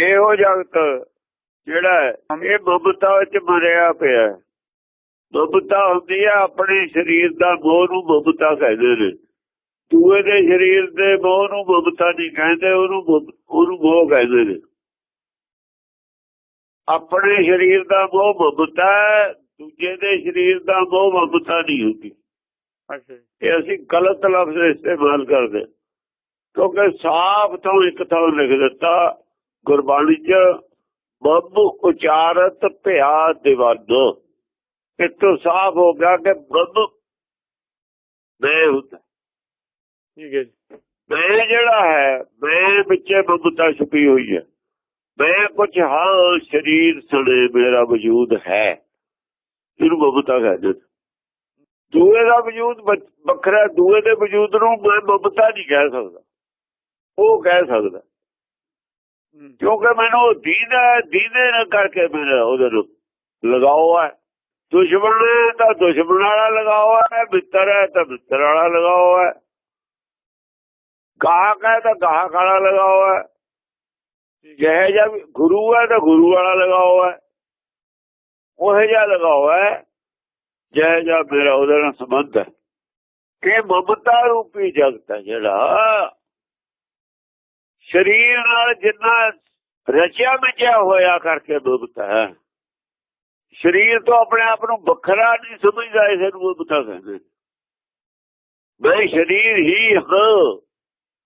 ਇਹੋ ਜਗਤ ਜਿਹੜਾ ਇਹ ਮਮਤਾ ਵਿੱਚ ਮਰਿਆ ਪਿਆ ਹੈ। ਮਮਤਾ ਹੁੰਦੀ ਹੈ ਆਪਣੇ ਸਰੀਰ ਦਾ ਮੋਹ ਨੂੰ ਮਮਤਾ ਕਹਿੰਦੇ ਨੇ। ਦੂਏ ਦੇ ਸਰੀਰ ਦੇ ਮੋਹ ਨੂੰ ਮਮਤਾ ਨਹੀਂ ਕਹਿੰਦੇ ਉਹਨੂੰ ਉਹਨੂੰ ਮੋਹ ਕਹਿੰਦੇ ਨੇ। ਆਪਣੇ ਸਰੀਰ ਦਾ ਮੋਹ ਹੈ, ਦੂਜੇ ਦੇ ਸਰੀਰ ਦਾ ਮੋਹ ਮਮਤਾ ਨਹੀਂ ਹੁੰਦੀ। ਅੱਛਾ ਇਹ ਅਸੀਂ ਗਲਤ ਲਫ਼ਜ਼ ਇਸਤੇਮਾਲ ਕਰਦੇ ਕਿਉਂਕਿ ਸਾਫ਼ ਤੋਂ ਇੱਕ ਥਾਂ ਲਿਖ ਦਿੱਤਾ ਗੁਰਬਾਣੀ ਚ ਬੱਬ ਉਚਾਰਤ ਭਿਆ ਦਿਵਾਨੋ। ਇਤੋਂ ਸਾਫ਼ ਹੋ ਗਿਆ ਕਿ ਬੱਬ ਮੈਂ ਹੁੰਦਾ। ਠੀਕ ਹੈ ਮੈਂ ਜਿਹੜਾ ਹੈ ਮੈਂ ਵਿੱਚੇ ਮਮਤਾ ਛੁਪੀ ਹੋਈ ਹੈ। ਮੈਂ ਕੁਝ ਹਾਂ ਸਰੀਰ ਸਣੇ ਮੇਰਾ ਵਜੂਦ ਹੈ। ਇਹਨੂੰ ਮਮਤਾ ਕਹਿੰਦੇ। ਦੂਏ ਦਾ ਵਜੂਦ ਵੱਖ- ਵੱਖਰਾ ਦੂਏ ਦੇ ਵਜੂਦ ਨੂੰ ਮੈਂ ਮਮਤਾ ਨਹੀਂ ਕਹਿ ਸਕਦਾ। ਉਹ ਕਹਿ ਸਕਦਾ। ਕਿਉਂਕਿ ਮੈਨੂੰ ਦੀਦਾ ਦੀਦੇ ਨਾ ਕਰਕੇ ਮੇਰਾ ਉਹਦੇ ਨੂੰ ਲਗਾਓ ਹੈ ਦੁਸ਼ਮਣ ਤਾਂ ਦੁਸ਼ਮਣ ਵਾਲਾ ਲਗਾਓ ਹੈ ਮਿੱਤਰ ਹੈ ਤਾਂ ਮਿੱਤਰ ਵਾਲਾ ਲਗਾਓ ਹੈ ਗਾਹਕ ਹੈ ਤਾਂ ਗਾਹਕ ਵਾਲਾ ਲਗਾਓ ਹੈ। ਜਿਹੇ ਜਿਹਾ ਗੁਰੂ ਹੈ ਤਾਂ ਗੁਰੂ ਵਾਲਾ ਲਗਾਓ ਹੈ ਉਹ ਜਿਹਾ ਲਗਾਓ ਹੈ ਜਿਹੇ ਜਿਹਾ ਮੇਰਾ ਉਹਦੇ ਨਾਲ ਸੰਬੰਧ ਹੈ। ਕਿ ਮਮਤਾ ਰੂਪੀ ਜਗਤ ਹੈ ਜਿਹੜਾ। ਸਰੀਰ ਨਾਲ ਜਿੰਨਾ ਰਚਿਆ ਮਿਚਿਆ ਹੋਇਆ ਕਰਕੇ ਮਮਤਾ ਹੈ। ਸਰੀਰ ਤੋਂ ਆਪਣੇ ਆਪ ਨੂੰ ਵੱਖਰਾ ਨਹੀਂ ਸਮਝਦਾ ਇਸ ਨੂੰ ਮਮਤਾ ਕਹਿੰਦੇ। ਮੈਂ ਸਰੀਰ ਹੀ ਹਾਂ,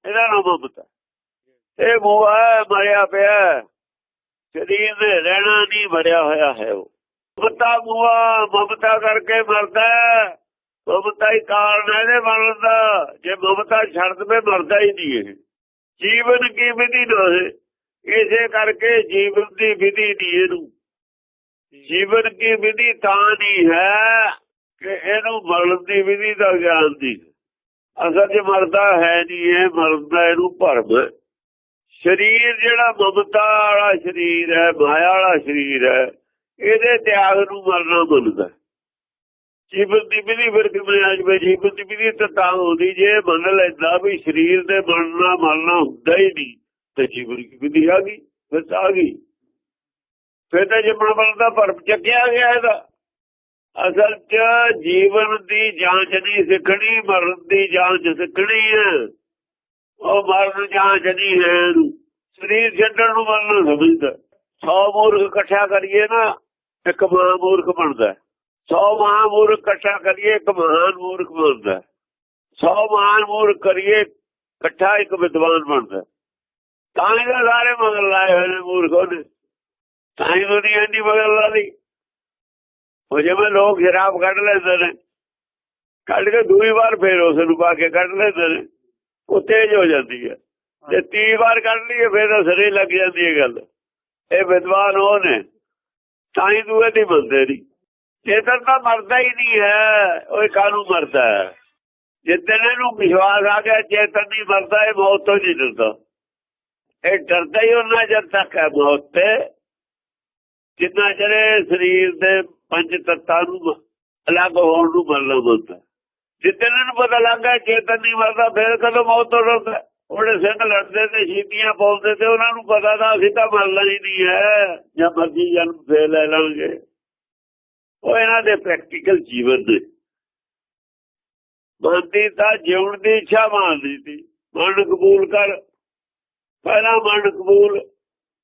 ਇਹਦਾ ਨਾਮ ਮਮਤਾ ਇਹ ਮੋਹ ਹੈ, ਮਰਿਆ ਪਿਆ ਸਰੀਰ ਦੇ ਰਹਿਣਾ ਨਹੀਂ ਮਰਿਆ ਹੋਇਆ ਹੈ ਉਹ। ਮਮਤਾ ਮੋਹ ਮਮਤਾ ਕਰਕੇ ਮਰਦਾ ਮਮਤਾ ਹੀ ਕਾਰਨ ਇਹਦੇ ਮਰਨ ਦਾ। ਜੇ ਮਮਤਾ ਛੱਡ ਦਵੇ, ਮਰਦਾ ਹੀ ਨਹੀਂ ਇਹ। ਜੀਵਨ ਕੀ ਵਿਧੀ ਨਾ ਇਸੇ ਕਰਕੇ ਜੀਵਨ ਦੀ ਵਿਧੀ ਨਹੀਂ ਇਹਨੂੰ। ਜੀਵਨ ਕੀ ਵਿਧੀ ਤਾਂ ਨਹੀਂ ਹੈ ਕਿ ਇਹਨੂੰ ਮਰਨ ਦੀ ਵਿਧੀ ਦਾ ਗਿਆਨ ਦੀ। ਅਸਲ 'ਚ ਮਰਦਾ ਹੈ ਨਹੀਂ ਇਹ, ਮਰਦਾ ਇਹਨੂੰ ਭਰਮ। ਸਰੀਰ ਜਿਹੜਾ ਮਮਤਾ ਵਾਲਾ ਸਰੀਰ ਹੈ, ਮਾਇਆ ਵਾਲਾ ਸਰੀਰ ਹੈ, ਇਹਦੇ ਤਿਆਗ ਨੂੰ ਮਰਨਾ ਮੰਨਦਾ। ਜੀਵਨ ਦੀ ਵਿਧੀ ਫਿਰ ਕਿਵੇਂ ਜਵੇ ਜੀਵਨ ਦੀ ਵਿਧੀ ਤਾਂ ਤਾਂ ਹੁੰਦੀ। ਜੇ ਮੰਨ ਲੈਂਦਾ ਵੀ ਸਰੀਰ ਦੇ ਮਰਨਾ ਮਰਨਾ ਹੁੰਦਾ ਹੀ ਨਹੀਂ ਤੇ ਜੀਵਨ ਦੀ ਵਿਧੀ ਆ ਗਈ, ਫਿਰ ਆ ਗਈ। ਫਿਰ ਤਾਂ ਜੰਮਣ ਵਾਲਾ ਦਾ ਭਰਮ ਚੱਕਿਆ ਗਿਆ ਇਹਦਾ। ਅਸਲ 'ਚ ਜੀਵਨ ਦੀ ਜਾਂਚ ਨਹੀਂ ਸਿੱਖਣੀ, ਮਰਨ ਦੀ ਜਾਂਚ ਸਿੱਖਣੀ ਹੈ। ਉਹ ਮਰਨ ਜਾਂਚ ਨਹੀਂ ਹੈ ਸਰੀਰ ਛੱਡਣ ਨੂੰ ਮਰਨ ਸਮਝਦਾ। ਸੌ ਮੂਰਖ ਇਕੱਠਾ ਕਰੀਏ ਨਾ, ਇੱਕ ਮਹਾਂ ਮੂਰਖ ਬਣਦਾ। ਹੈ। ਸੌ ਮਹਾਂ ਮੂਰਖ ਇਕੱਠਾ ਕਰੀਏ ਇੱਕ ਮਹਾਨ ਮੂਰਖ ਬਣਦਾ ਹੈ। ਸੌ ਮਹਾਨ ਮੂਰਖ ਕਰੀਏ ਇਕੱਠਾ ਇੱਕ ਵਿਦਵਾਨ ਬਣਦਾ ਹੈ। ਤਾਂ ਹੀ ਤਾਂ ਸਾਰੇ ਮਗਰ ਲਾਏ ਹੋਏ ਨੇ ਮੂਰਖੋਂ ਨੇ ਤਾਂ ਹੀ ਦੁਨੀਆ ਇੰਨੀ ਮਗਰ ਲਾ ਲਈ ਉਹ ਜਿਵੇਂ ਲੋਕ ਸ਼ਰਾਬ ਕੱਢ ਲੈਂਦੇ ਨੇ ਕੱਢ ਕੇ ਦੂਈ ਵਾਰ ਫੇਰ ਉਸ ਨੂੰ ਪਾ ਕੇ ਕੱਢ ਲੈਂਦੇ ਨੇ ਉਹ ਤੇਜ਼ ਹੋ ਜਾਂਦੀ ਹੈ ਜੇ 30 ਵਾਰ ਕੱਢ ਲਈਏ ਫੇਰ ਤਾਂ ਸਰੇ ਲੱਗ ਜਾਂਦੀ ਹੈ ਗੱਲ ਇਹ ਵਿਦਵਾਨ ਉਹ ਨੇ ਤਾਂ ਹੀ ਦੂਏ ਦੀ ਬੰਦੇ ਨਹੀਂ ਚੇਤਨ ਤਾਂ ਮਰਦਾ ਹੀ ਨਹੀਂ ਹੈ, ਉਹ ਕਾਨੂੰ ਮਰਦਾ ਹੈ। ਜਿੱਦਣ ਇਹਨੂੰ ਵਿਸ਼ਵਾਸ ਆ ਗਿਆ, ਚੇਤਨ ਨਹੀਂ ਮਰਦਾ, ਇਹ ਮੌਤ ਤੋਂ ਨਹੀਂ ਡਰਦਾ। ਇਹ ਡਰਦਾ ਹੀ ਉਹਨਾਂ ਜਦ ਤੱਕ ਹੈ ਮੌਤ ਤੇ। ਜਿੰਨਾ ਚਿਰ ਸਰੀਰ ਦੇ ਪੰਜ ਤੱਤਾਂ ਨੂੰ ਅਲੱਗ ਹੋਣ ਨੂੰ ਮਰਨਾ ਬੰਦਾ ਜਿੱਦਣ ਇਹਨੂੰ ਪਤਾ ਲੱਗਾ ਚੇਤਨ ਨਹੀਂ ਮਰਦਾ, ਫਿਰ ਕਦੋਂ ਮੌਤ ਤੋਂ ਡਰਦਾ ਉਹਦੇ ਸਿੰਘ ਲੜਦੇ ਤੇ ਸ਼ੀਤੀਆਂ ਪਾਉਂਦੇ ਤੇ, ਉਹਨਾਂ ਨੂੰ ਪਤਾ ਤਾਂ ਅਸੀਂ ਤਾਂ ਮਰਨਾ ਹੀ ਨਹੀਂ ਹੈ। ਜਾਂ ਮਰਜ਼ੀ ਜਨਮ ਫੇਰ ਲੈ ਲਾਂਗੇ ਉਹ ਇਹਨਾਂ ਦੇ ਪ੍ਰੈਕਟੀਕਲ ਜੀਵਨ ਦੇ। ਬੰਦੀ ਤਾਂ ਜਿਉਣ ਦੀ ਇੱਛਾ ਮੰਨਦੀ ਸੀ। ਮਨ ਕਬੂਲ ਕਰ। ਪਹਿਲਾ ਮਨ ਕਬੂਲ।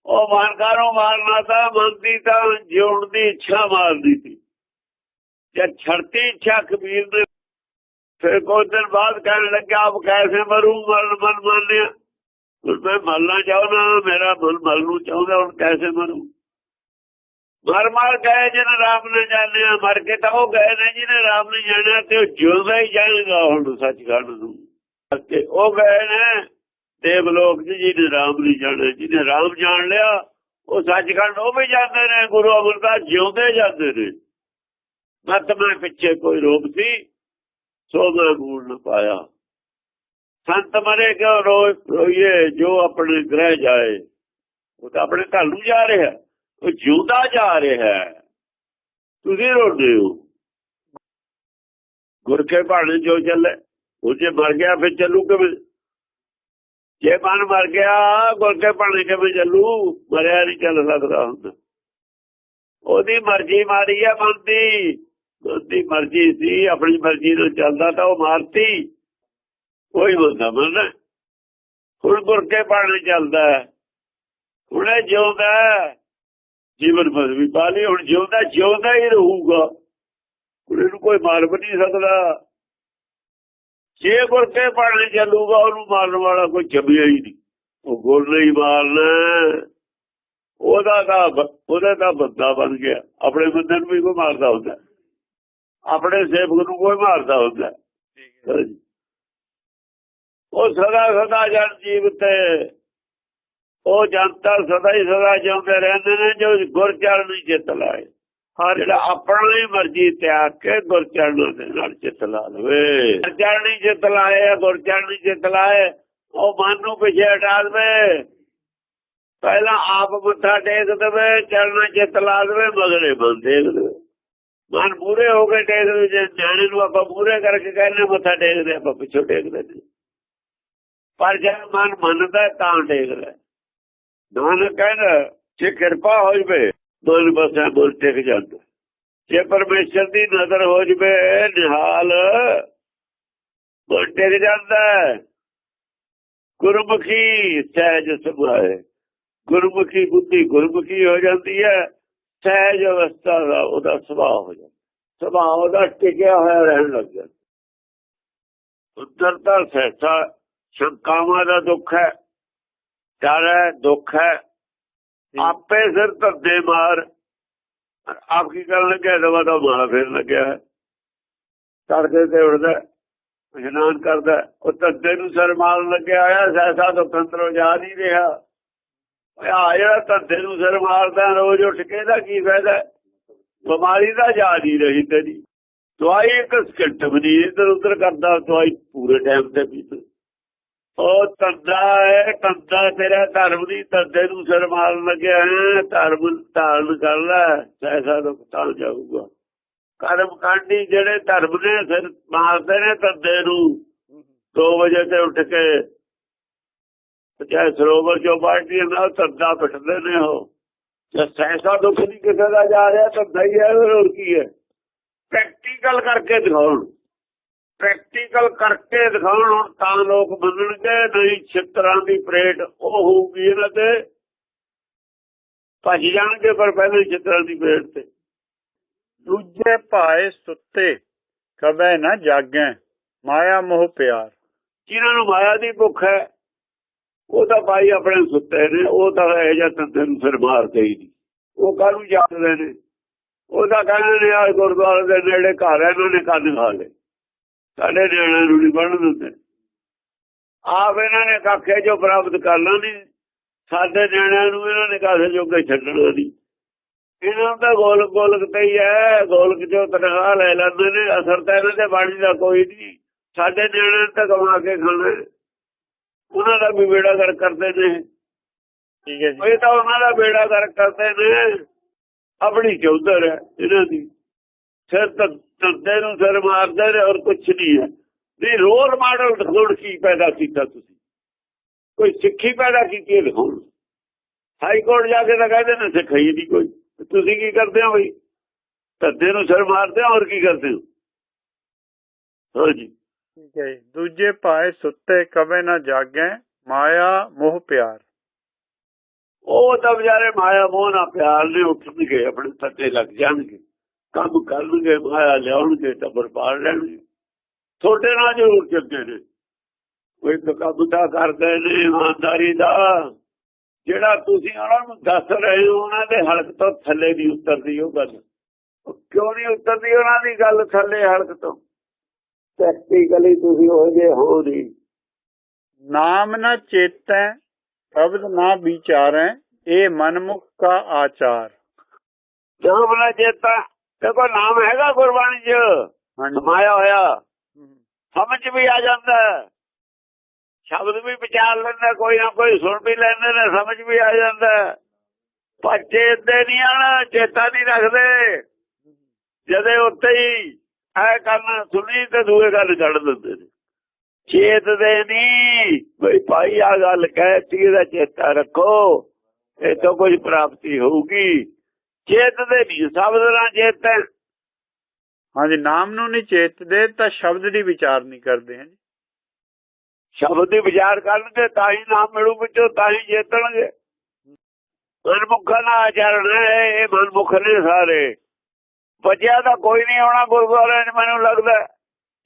ਉਹ ਮਾਨਕਾਰੋਂ ਮਾਰਨਾ ਤਾਂ ਮੰਨਦੀ ਤਾਂ ਜਿਉਣ ਦੀ ਇੱਛਾ ਮਾਰਦੀ ਸੀ। ਜਦ ਛੜਤੀ ਇੱਛਾ ਕਬੀਰ ਨੇ ਫਿਰ ਕੁਝ ਦਿਨ ਬਾਅਦ ਕਹਿਣ ਲੱਗਿਆ, ਆਪ ਕੈਸੇ ਮਰੂ, ਮਰਨ ਮਨ ਮੰਨਿਆ। ਹੁਣ ਮੈਂ ਮਰਨਾ ਚਾਹੁੰਦਾ, ਮੇਰਾ ਮਨ ਮਰਨ ਨੂੰ ਚਾਹੁੰਦਾ, ਹੁਣ ਕੈਸੇ ਮਰੂ? ਮਰ ਮਰ ਗਏ ਜਿਹਨੇ ਰਾਮ ਨੇ ਜਾਣਿਆ ਮਰ ਕੇ ਤਾਂ ਉਹ ਗਏ ਨੇ ਜਿਹਨੇ ਰਾਮ ਨੇ ਜਾਣਿਆ ਤੇ ਉਹ ਜਿਉਂਦਾ ਹੀ ਜਾਣੇਗਾ ਹੁਣ ਸੱਚਖੰਡ ਨੂੰ। ਤੇ ਉਹ ਗਏ ਨੇ ਦੇਵ ਲੋਕ ਜਿਹਨੇ ਰਾਮ ਨਹੀਂ ਜਾਣਿਆ ਜਿਹਨੇ ਰਾਮ ਜਾਣ ਲਿਆ, ਉਹ ਸੱਚਖੰਡ ਉਹ ਵੀ ਜਾਂਦੇ ਨੇ, ਗੁਰੂ ਅਮਰਦਾਸ ਜਿਉਂਦੇ ਜਾਂਦੇ ਨੇ। ਮਤ ਮੈਂ ਪਿੱਛੇ ਕੋਈ ਰੋਗ ਸੀ ਸੋ ਮੈਂ ਮੂਲ ਨਾ ਪਾਇਆ। ਸੰਤ ਮਰੇ ਕਿਉਂ ਰੋਏ ਜੋ ਆਪਣੇ ਗ੍ਰਹਿ ਜਾਏ, ਉਹ ਤਾਂ ਆਪਣੇ ਘਰ ਨੂੰ ਜਾ ਰਿਹਾ। ਉਹ ਜਿਉਂਦਾ ਜਾ ਰਿਹਾ ਹੈ। ਤੁਸੀਂ ਰੋਂਦੇ ਹੋ। ਗੁਰ ਕੇ ਬਾਣੇ ਜੋ ਚੱਲੇ, ਉਹ ਜੇ ਮਰ ਗਿਆ ਫਿਰ ਚੱਲੂ ਕਿਵੇਂ? ਜੇ ਮਨ ਮਰ ਗਿਆ, ਗੁਰ ਕੇ ਪਾਣੀ ਕਿਵੇਂ ਚੱਲੂ? ਮਰਿਆ ਨਹੀਂ ਚੱਲ ਸਕਦਾ ਹੁੰਦਾ। ਉਹਦੀ ਮਰਜ਼ੀ ਮਾਰੀ ਹੈ ਮਨ ਦੀ ਉਹਦੀ ਮਰਜ਼ੀ ਸੀ, ਆਪਣੀ ਮਰਜ਼ੀ ਨਾਲ ਚੱਲਦਾ ਤਾਂ ਉਹ ਮਾਰਤੀ। ਕੋਈ ਬੰਦਾ ਮੰਨਦਾ ਹੁਣ ਗੁਰ ਕੇ ਪਾਣੀ ਚੱਲਦਾ। ਹੈ। ਹੁਣ ਇਹ ਜਿਉਂਦਾ। ਜੀਵਨ ਪਦਵੀ ਪਾ ਲਈ ਹੁਣ ਜਿਉਂਦਾ ਜਿਉਂਦਾ ਹੀ ਰਹੂਗਾ। ਇਹਨੂੰ ਕੋਈ ਮਾਰ ਵੀ ਨਹੀਂ ਸਕਦਾ। ਜੇ ਗੁਰ ਕੇ ਪਾਣੀ ਚੱਲੂਗਾ ਉਹਨੂੰ ਮਾਰਨ ਵਾਲਾ ਕੋਈ ਜੰਮਿਆ ਹੀ ਨਹੀਂ। ਉਹ ਗੁਰ ਨਹੀਂ ਮਾਰਨਾ। ਉਹਦਾ ਤਾਂ ਬ- ਉਹਦਾ ਤਾਂ ਬੰਦਾ ਬਣ ਗਿਆ। ਆਪਣੇ ਬੰਦੇ ਨੂੰ ਵੀ ਕੋਈ ਮਾਰਦਾ ਹੁੰਦਾ। ਆਪਣੇ ਸੇਵਕ ਨੂੰ ਕੋਈ ਮਾਰਦਾ ਹੁੰਦਾ। ਠੀਕ ਹੈ। ਹਾਂਜੀ। ਉਹ ਸਦਾ ਸਦਾ ਜਨ ਜੀਵਤ ਹੈ। ਉਹ ਜਨਤਾ ਸਦਾ ਹੀ ਸਦਾ ਜਿਉਂਦੇ ਰਹਿੰਦੇ ਨੇ ਜੋ ਗੁਰ ਚੜ੍ਹਨੀ ਚਿੱਤ ਲਾਏ। ਹਰ ਜਿਹੜਾ ਆਪਣਾ ਹੀ ਮਰਜ਼ੀ ਤਿਆਗ ਕੇ ਗੁਰ ਚੜ੍ਹਨ ਦੇ ਨਾਲ ਚਿੱਤ ਲਾ ਲਵੇ। ਗੁਰ ਚੜ੍ਹਨੀ ਚਿੱਤ ਲਾਏ ਆ, ਗੁਰ ਚੜ੍ਹਨੀ ਚਿੱਤ ਲਾਏ ਉਹ ਮਨ ਨੂੰ ਪਿਛੇ ਹਟਾ ਦੇਵੇ। ਪਹਿਲਾਂ ਆਪ ਮੱਥਾ ਟੇਕ ਦੇਵੇ ਚੜ੍ਹਨਾ ਚਿੱਤ ਲਾ ਦੇਵੇ ਮਗਰੇ ਮਨ ਟੇਕ ਦੇਵੇ ਮਨ ਪੂਰੇ ਹੋ ਕੇ ਟੇਕ ਦੇ ਜੇ ਜਾਣੇ ਨੂੰ ਆਪਾਂ ਪੂਰੇ ਕਰਕੇ ਕਹਿੰਦੇ ਮੱਥਾ ਟੇਕਦੇ ਆਪਾਂ ਪਿੱਛੋਂ ਟੇਕਦੇ ਨਹੀਂ ਪਰ ਜੇ ਮਨ ਮੰਨਦਾ ਤਾਂ ਟੇਕਦਾ ਨਾਨਕ ਕਹਿੰਦਾ, ਜੇ ਕਿਰਪਾ ਹੋ ਜਵੇ, ਦੋਨ ਬਸਾ ਮਨ ਟਿਕ ਜਾਂਦਾ। ਜੇ ਪਰਮੇਸ਼ਰ ਦੀ ਨਜ਼ਰ ਹੋ ਜਵੇ, ਨਿਹਾਲ ਮਨ ਟਿਕ ਜਾਂਦਾ ਗੁਰਮੁਖੀ ਸਹਿਜ ਸੁਭਾਏ। ਗੁਰਮੁਖੀ ਬੁੱਧੀ ਗੁਰਮੁਖੀ ਹੋ ਜਾਂਦੀ ਹੈ। ਸਹਿਜ ਅਵਸਥਾ ਦਾ ਉਹਦਾ ਸੁਭਾਅ ਹੋ ਜਾਂਦਾ। ਸੁਭਾਅ ਉਹਦਾ ਟਿਕਿਆ ਹੋਇਆ ਰਹਿਣ ਲੱਗ ਜਾਂਦਾ। ਉੱਤਰ ਦਾ ਸਹਿਸਾ ਸ਼ੰਕਾਵਾਂ ਦਾ ਦੁੱਖ ਹੈ। ਡਰ ਹੈ ਦੁੱਖ ਹੈ। ਆਪੇ ਸਿਰ ਧੱਦੇ ਮਾਰ। ਆਪ ਕੀ ਕਰਨ ਲੱਗਿਆ? ਦਵਾ ਦਾ ਮਾਰਾ ਫੇਰ ਲੱਗਿਆ ਹੈ। ਤੜਕੇ ਤੇ ਉੱਠਦਾ ਇਸ਼ਨਾਨ ਕਰਦਾ ਉਹ ਧੱਦੇ ਨੂੰ ਸਿਰ ਮਾਰਨ ਲੱਗਿਆ ਹੋਇਆ ਸੈਸਾ ਦੁੱਖ ਅੰਦਰੋਂ ਜਾ ਨਹੀਂ ਰਿਹਾ। ਆ ਜਿਹੜਾ ਧੱਦੇ ਨੂੰ ਸਿਰ ਮਾਰਦਾ ਰੋਜ਼ ਉੱਠ ਕੇ ਦਾ ਕੀ ਫਾਇਦਾ? ਬਿਮਾਰੀ ਦਾ ਜਾ ਨਹੀਂ ਰਹੀ ਤੇਰੀ। ਦਵਾਈ ਇੱਕ ਸਕਿੰਟ ਵੀ ਨਹੀਂ ਇੱਧਰ ਉੱਧਰ ਕਰਦਾ ਦਵਾਈ ਪੂਰੇ ਟਾਈਮ ਤੇ ਪੀਂਦਾ। ਉਹ ਤੰਦਾ ਹੈ ਤੰਦਾ ਤੇਰਾ, ਧਰਮ ਦੀ ਤੰਦੇ ਨੂੰ ਸਿਰ ਮਾਰਨ ਲੱਗਿਆ ਹੈ। ਧਰਮ ਧਾਰਨ ਕਰ ਲੈ ਐਸਾ ਲੋਕ ਤਾਂ ਜਾਊਗਾ। ਕਰਮ ਕਾਂਡੀ ਜਿਹੜੇ ਧਰਮ ਨੇ ਸਿਰ ਮਾਰਦੇ ਨੇ ਤੰਦੇ ਨੂੰ। 2 ਵਜੇ ਤੇ ਉੱਠ ਕੇ ਚਾਹੇ ਸਰੋਵਰ ਚੋਂ ਬਾਲਟੀ ਨਾਲ ਤੰਦਾ ਪਿੱਟਦੇ ਨੇ ਉਹ। ਜੇ ਐਸਾ ਦੁੱਖ ਨਹੀਂ ਕਿਸੇ ਦਾ ਜਾ ਰਿਹਾ ਤੰਦਾ ਹੀ ਹੈ, ਹੋਰ ਕੀ ਹੈ। ਪ੍ਰੈਕਟੀਕਲ ਕਰਕੇ ਦਿਖਾਉਣ। ਪ੍ਰੈਕਟੀਕਲ ਕਰਕੇ ਦਿਖਾਉਣ ਹੁਣ ਤਾਂ ਲੋਕ ਮੰਨਣਗੇ, ਨਹੀਂ ਛਿੱਤਰਾਂ ਦੀ ਪਰੇਡ ਉਹ ਹੋਊਗੀ ਇਹਨਾਂ ਤੇ। ਭੱਜ ਜਾਣਗੇ ਪਰ ਪਹਿਲੇ ਛਿੱਤਰਾਂ ਦੀ ਪਰੇਡ ਤੇ। ਦੂਜੇ ਭਾਏ ਸੁੱਤੇ, ਕਬੈ ਨਾ ਜਾਗੈ, ਮਾਇਆ ਮੋਹ ਪਿਆਰ। ਜਿਨ੍ਹਾਂ ਨੂੰ ਮਾਇਆ ਦੀ ਭੁੱਖ ਹੈ, ਉਹ ਤਾਂ ਭਾਈ ਆਪਣੇ ਸੁੱਤੇ ਨੇ, ਉਹ ਤਾਂ ਇਹ ਜਾਂ ਤੰਦੇ ਨੂੰ ਫਿਰ ਮਾਰਦੇ ਹੀ ਨਹੀਂ। ਉਹ ਕਾਹਨੂੰ ਜਾਗਦੇ ਨੇ? ਉਹ ਤਾਂ ਕਹਿੰਦੇ ਨੇ ਆ ਗੁਰਦੁਆਰੇ ਦੇ ਨੇੜੇ ਘਰ ਹੈ, ਇਹਨਾਂ ਨੇ ਕੰਨ ਖਾ ਲਏ। ਸਾਡੇ ਨਿਆਣਿਆਂ ਨੂੰ ਨਹੀਂ ਪੜ੍ਹਨ ਦਿੰਦੇ। ਆਪ ਇਹਨਾਂ ਨੇ ਕਾਖੇ ਜੋ ਪ੍ਰਾਪਤ ਕਰਨਾ ਨਹੀਂ ਸਾਡੇ ਨਿਆਣਿਆਂ ਨੂੰ ਇਹਨਾਂ ਨੇ ਕਾਸੇ ਜੋਗੇ ਛੱਡਣਾ ਨਹੀਂ ਇਹਨਾਂ ਨੂੰ ਤਾਂ ਗੋਲਕ ਤੇ ਹੀ ਹੈ। ਗੋਲਕ ਜੋ ਤਨਖਾਹ ਲੈ ਲੈਂਦੇ ਨੇ। ਅਸਰ ਤਾਂ ਇਹਨਾਂ ਦੇ ਬਾਣੀ ਦਾ ਕੋਈ ਨਹੀਂ। ਸਾਡੇ ਨਿਆਣਿਆਂ ਨੂੰ ਤਾਂ ਕਮਾ ਕੇ ਖਾਣਾ। ਉਹਨਾਂ ਦਾ ਵੀ ਬੇੜਾ ਕਰ ਕਰਦੇ ਨੇ। ਠੀਕ ਹੈ ਜੀ। ਇਹ ਤਾਂ ਉਹਨਾਂ ਦਾ ਬੇੜਾ ਕਰ ਕਰਦੇ ਨੇ। ਆਪਣੀ ਚੌਧਰ ਹੈ ਇਹਨਾਂ ਦੀ। ਸਿਰ ਤੱਦੇ ਨੂੰ ਸਿਰ ਮਾਰਦੇ ਨੇ ਔਰ ਕੁਛ ਨਹੀਂ ਹੈ। ਨਹੀਂ ਰੋਲ ਮਾਡਲ ਦਿਖਾਉਣ ਕੀ ਪੈਦਾ ਕੀਤਾ ਤੁਸੀਂ? ਕੋਈ ਸਿੱਖੀ ਪੈਦਾ ਕੀਤੀ ਹੈ? ਦਿਖਾਉਣ ਹਾਈ ਕੋਰਟ ਜਾ ਕੇ ਤਾਂ ਕਹਿੰਦੇ ਨੇ ਸਿੱਖਾਈ ਨਹੀਂ ਕੋਈ। ਤੁਸੀਂ ਕੀ ਕਰਦੇ ਹੋ ਬਈ? ਤੱਦੇ ਨੂੰ ਸਿਰ ਮਾਰਦੇ ਹੋ ਔਰ ਕੀ ਕਰਦੇ ਹੋ? ਹਾਂਜੀ ਠੀਕ ਹੈ ਜੀ। ਦੂਜੇ ਭਾਏ ਸੁੱਤੇ ਕਬੈ ਨਾ ਜਾਗੈ ਮਾਇਆ ਮੋਹ ਪਿਆਰ। ਉਹ ਤਾਂ ਵਿਚਾਰੇ ਮਾਇਆ ਮੋਹ ਨਾਲ ਪਿਆਰ ਨੇ ਉੱਠਣਗੇ ਆਪਣੇ ਥੱਲੇ ਲੱਗ ਜਾਣਗੇ। ਕੰਮ ਕਰਨਗੇ ਮਾਇਆ ਲਿਆਉਣਗੇ ਟੱਬਰ ਪਾਲ ਲੈਣਗੇ। ਛੋਟੇ ਨਾਲ ਜ਼ਰੂਰ ਚੱਲਦੇ ਨੇ। ਕੋਈ ਕੰਮ ਤਾਂ ਕਰਦੇ ਨੇ ਇਮਾਨਦਾਰੀ ਦਾ। ਜਿਹੜਾ ਤੁਸੀਂ ਉਹਨਾਂ ਨੂੰ ਦੱਸ ਰਹੇ ਹੋ ਉਹਨਾਂ ਦੇ ਹਲਕ ਤੋਂ ਥੱਲੇ ਦੀ ਉਤਰਦੀ ਉਹ ਗੱਲ। ਕਿਉਂ ਨਹੀਂ ਉਤਰਦੀ ਉਹਨਾਂ ਦੀ ਗੱਲ ਥੱਲੇ ਹਲਕ ਤੋਂ? ਪ੍ਰੈਕਟੀਕਲੀ ਤੁਸੀਂ ਹੋ ਜੇ ਹੋ ਨਹੀਂ ਨਾਮ ਨਾ ਚੇਤੈ ਸ਼ਬਦ ਨਾ ਵਿਚਾਰੈ ਇਹ ਮਨਮੁਖ ਕਾ ਆਚਾਰ। ਨਾਮ ਨਾ ਚੇਤਾ। ਦੇਖੋ ਨਾਮ ਹੈਗਾ ਗੁਰਬਾਣੀ 'ਚ? ਸਮਾਇਆ ਹੋਇਆ। ਸਮਝ ਵੀ ਆ ਜਾਂਦਾ ਹੈ। ਸ਼ਬਦ ਵੀ ਵਿਚਾਰ ਲੈਂਦਾ ਕੋਈ ਨਾ ਕੋਈ ਸੁਣ ਵੀ ਲੈਂਦੇ ਨੇ ਸਮਝ ਵੀ ਆ ਜਾਂਦਾ। ਪਰ ਚੇਤੇ ਨਹੀਂ ਆਣਾ ਚੇਤਾ ਨਹੀਂ ਰੱਖਦੇ। ਜਦੇ ਉੱਤੇ ਹੀ ਐ ਕੰਨ ਸੁਣੀ ਤੇ ਦੂਏ ਗੱਲ ਛੱਡ ਦਿੰਦੇ ਨੇ। ਚੇਤਦੇ ਨਹੀਂ। ਬਈ ਭਾਈ ਆ ਗੱਲ ਕਹਿਤੀ ਇਹਦਾ ਚੇਤਾ ਰੱਖੋ। ਇਹ ਤੋਂ ਕੁਝ ਪ੍ਰਾਪਤੀ ਹੋਊਗੀ। ਚੇਤਦੇ ਨਹੀਂ ਸ਼ਬਦ ਨਾਲ ਚੇਤੈ ਹਾਂਜੀ ਨਾਮ ਨੂੰ ਨਹੀਂ ਚੇਤਦੇ ਤਾਂ ਸ਼ਬਦ ਦੀ ਵਿਚਾਰ ਨਹੀਂ ਕਰਦੇ ਹਾਂ ਸ਼ਬਦ ਦੀ ਵਿਚਾਰ ਕਰਨਗੇ ਤਾਂ ਹੀ ਨਾਮ ਮਿਲੂ ਵਿੱਚੋਂ ਤਾਂ ਹੀ ਚੇਤਣਗੇ ਮਨਮੁਖਾਂ ਦਾ ਆਚਰਣ ਇਹ ਮਨਮੁਖ ਨੇ ਸਾਰੇ। ਬਚਿਆ ਤਾਂ ਕੋਈ ਨਹੀਂ ਆਉਣਾ ਗੁਰਦੁਆਰੇ ਮੈਨੂੰ ਲੱਗਦਾ।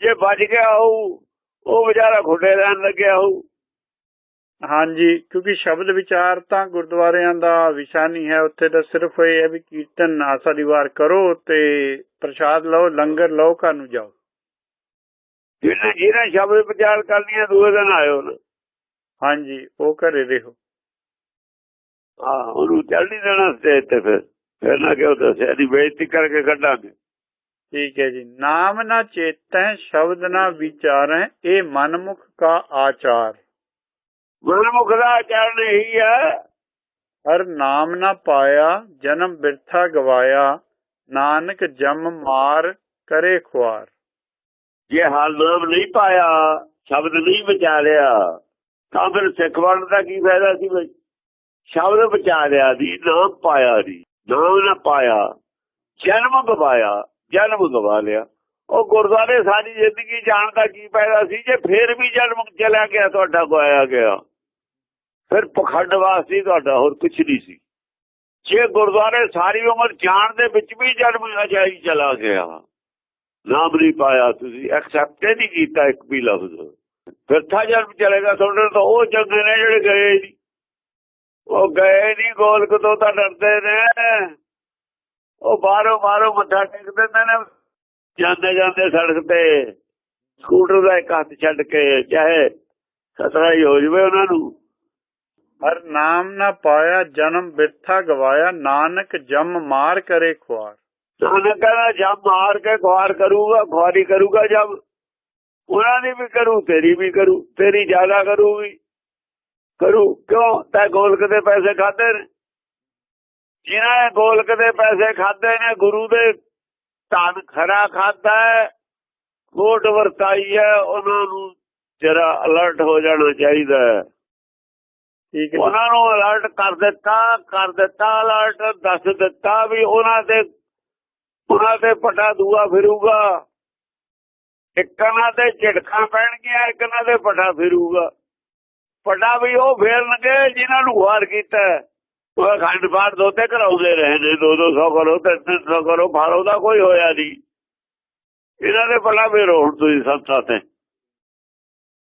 ਜੇ ਬਚ ਗਿਆ ਹੋਊ ਉਹ ਵਿਚਾਰਾ ਖੁੱਡੇ ਰਹਿਣ ਲੱਗਿਆ ਹੋਊ। ਹਾਂਜੀ ਕਿਉਂਕਿ ਸ਼ਬਦ ਵਿਚਾਰ ਤਾਂ ਗੁਰਦੁਆਰਿਆਂ ਦਾ ਵਿਸ਼ਾ ਨਹੀਂ ਹੈ ਉੱਥੇ ਤਾਂ ਸਿਰਫ ਇਹ ਹੈ ਵੀ ਕੀਰਤਨ ਆਸਾ ਦੀ ਵਾਰ ਕਰੋ ਤੇ ਪ੍ਰਸ਼ਾਦ ਲਓ ਲੰਗਰ ਲਓ ਘਰ ਨੂੰ ਜਾਓ। ਜਿਹਨੇ ਜਿਹਨੇ ਸ਼ਬਦ ਵਿਚਾਰ ਕਰਨੀਆਂ ਦੂਏ ਦਿਨ ਆਇਓ ਨਾ। ਹਾਂਜੀ ਉਹ ਘਰੇ ਰਹੋ। ਹਾਂ ਉਹਨੂੰ ਨਹੀਂ ਦੇਣਾ ਸਟੇਜ ਤੇ ਫਿਰ ਫਿਰ ਨਾ ਕਿਉਂ ਦੱਸਿਆ? ਦੀ ਬੇਇੱਜ਼ਤੀ ਕਰਕੇ ਕੱਢਾਂਗੇ। ਠੀਕ ਹੈ ਜੀ। ਨਾਮ ਨਾ ਚੇਤੈ ਸ਼ਬਦ ਨਾ ਵਿਚਾਰੈ ਇਹ ਮਨਮੁਖ ਕਾ ਆਚਾਰ। ਗੁਰਮੁਖ ਦਾ ਆਚਰਣ ਇਹੀ ਹੈ, ਹਰ ਨਾਮ ਨਾ ਪਾਇਆ, ਜਨਮ ਬਿਰਥਾ ਗਵਾਇਆ, ਨਾਨਕ ਜਮ ਮਾਰ ਕਰੇ ਖੁਆਰ। ਜੇ ਹਾਲ ਨਹੀਂ ਪਾਇਆ, ਸ਼ਬਦ ਨਹੀਂ ਵਿਚਾਰਿਆ, ਤਾਂ ਫਿਰ ਸਿੱਖ ਬਣਨ ਦਾ ਕੀ ਫਾਇਦਾ ਸੀ ਬਈ? ਸ਼ਬਦ ਵਿਚਾਰਿਆ ਦੀ ਨਾਮ ਪਾਇਆ ਦੀ ਨਾਮ ਨਾ ਪਾਇਆ, ਜਨਮ ਗਵਾਇਆ, ਜਨਮ ਗਵਾ ਲਿਆ। ਉਹ ਗੁਰਦੁਆਰੇ ਸਾਰੀ ਜ਼ਿੰਦਗੀ ਜਾਣ ਦਾ ਕੀ ਫਾਇਦਾ ਸੀ? ਜੇ ਫੇਰ ਵੀ ਜਨਮ ਚਲਾ ਗਿਆ ਤੁਹਾਡਾ ਗਵਾਇਆ ਗਿਆ। ਫਿਰ ਪਖੰਡ ਵਾਸਤੇ ਤੁਹਾਡਾ ਹੋਰ ਕੁਝ ਨਹੀਂ ਸੀ। ਜੇ ਗੁਰਦੁਆਰੇ ਸਾਰੀ ਉਮਰ ਜਾਣ ਦੇ ਵਿੱਚ ਵੀ ਜਨਮ ਅਜਾਈ ਚਲਾ ਗਿਆ ਨਾਮ ਨਹੀਂ ਪਾਇਆ ਤੁਸੀਂ ਐਕਸੈਪਟ ਨਹੀਂ ਕੀਤਾ ਇੱਕ ਵੀ ਲਫ਼ਜ਼। ਫਿਰ ਥਾ ਜਨਮ ਚਲੇਗਾ ਤੁਹਾਡੇ ਤੋਂ, ਉਹ ਚੰਗੇ ਨੇ ਜਿਹੜੇ ਗਏ ਨਹੀਂ। ਉਹ ਗਏ ਨਹੀਂ, ਗੋਲਕ ਤੋਂ ਤਾਂ ਡਰਦੇ ਨੇ। ਉਹ ਬਾਹਰੋਂ ਬਾਹਰੋਂ ਮੱਥਾ ਟੇਕ ਦਿੰਦੇ ਨੇ। ਜਾਂਦੇ ਜਾਂਦੇ ਸੜਕ ਤੇ ਸਕੂਟਰ ਦਾ ਇੱਕ ਹੱਥ ਛੱਡ ਕੇ, ਚਾਹੇ ਖਤਰਾ ਹੀ ਹੋ ਜਵੇ ਉਹਨਾਂ ਨੂੰ ਹਰ ਨਾਮ ਨਾ ਪਾਇਆ ਜਨਮ ਬਿਰਥਾ ਗਵਾਇਆ, ਨਾਨਕ ਜਮ ਮਾਰ ਕਰੇ ਖੁਆਰ। ਨਾਨਕ ਕਹਿੰਦਾ ਜਦ ਮਾਰ ਕੇ ਖਵਾਰ ਕਰੂਗਾ, ਖੁਆਰੀ ਕਰੂਗਾ ਜਮ। ਉਹਨਾਂ ਦੀ ਵੀ ਕਰੂ, ਤੇਰੀ ਵੀ ਕਰੂ, ਤੇਰੀ ਜ਼ਿਆਦਾ ਕਰੂਗੀ। ਕਰੂ, ਕਿਉਂ? ਤੈ ਗੋਲਕ ਦੇ ਪੈਸੇ ਖਾਦੇ ਨੇ। ਜਿਨ੍ਹਾਂ ਨੇ ਗੋਲਕ ਦੇ ਪੈਸੇ ਖਾਦੇ ਨੇ, ਗੁਰੂ ਦੇ ਧਨ ਖਰਾ ਖਾਦਾ ਹੈ ਕੋਟ ਵਰਤਾਈ ਹੈ, ਉਹਨਾਂ ਨੂੰ ਜਰਾ ਅਲਰਟ ਹੋ ਜਾਣਾ ਚਾਹੀਦਾ ਹੈ। ਠੀਕ ਹੈ ਉਹਨਾਂ ਨੂੰ ਅਲਰਟ ਕਰ ਦਿੱਤਾ ਕਰ ਦਿੱਤਾ ਅਲਰਟ ਦੱਸ ਦਿੱਤਾ ਵੀ ਉਹਨਾਂ ਤੇ ਉਹਨਾਂ ਤੇ ਪਟਾ ਦੂਆ ਫਿਰੂਗਾ। ਇੱਕਨਾਂ ਤੇ ਝਟਕਾਂ ਪੈਣਗੀਆਂ ਇੱਕਨਾਂ ਤੇ ਪਟਾ ਫਿਰੂਗਾ। ਪਟਾ ਵੀ ਉਹ ਫੇਰਨਗੇ ਜਿਨ੍ਹਾਂ ਨੂੰ ਵਾਰ ਕੀਤਾ ਹੈ। ਉਹ ਅਖੰਡ ਪਾਠ ਦੋਤੇ ਕਰਾਉਂਦੇ ਰਹੇ ਨੇ 2-200 ਕਰੋ 300 ਕਰੋ, ਫਾਲੋ ਦਾ ਕੋਈ ਹੋਇਆ ਨਹੀਂ। ਇਹਨਾਂ ਦੇ ਪਲਾ ਫੇਰ ਹੁਣ ਤੁਸੀਂ ਸੰਤਾਂ ਤੇ।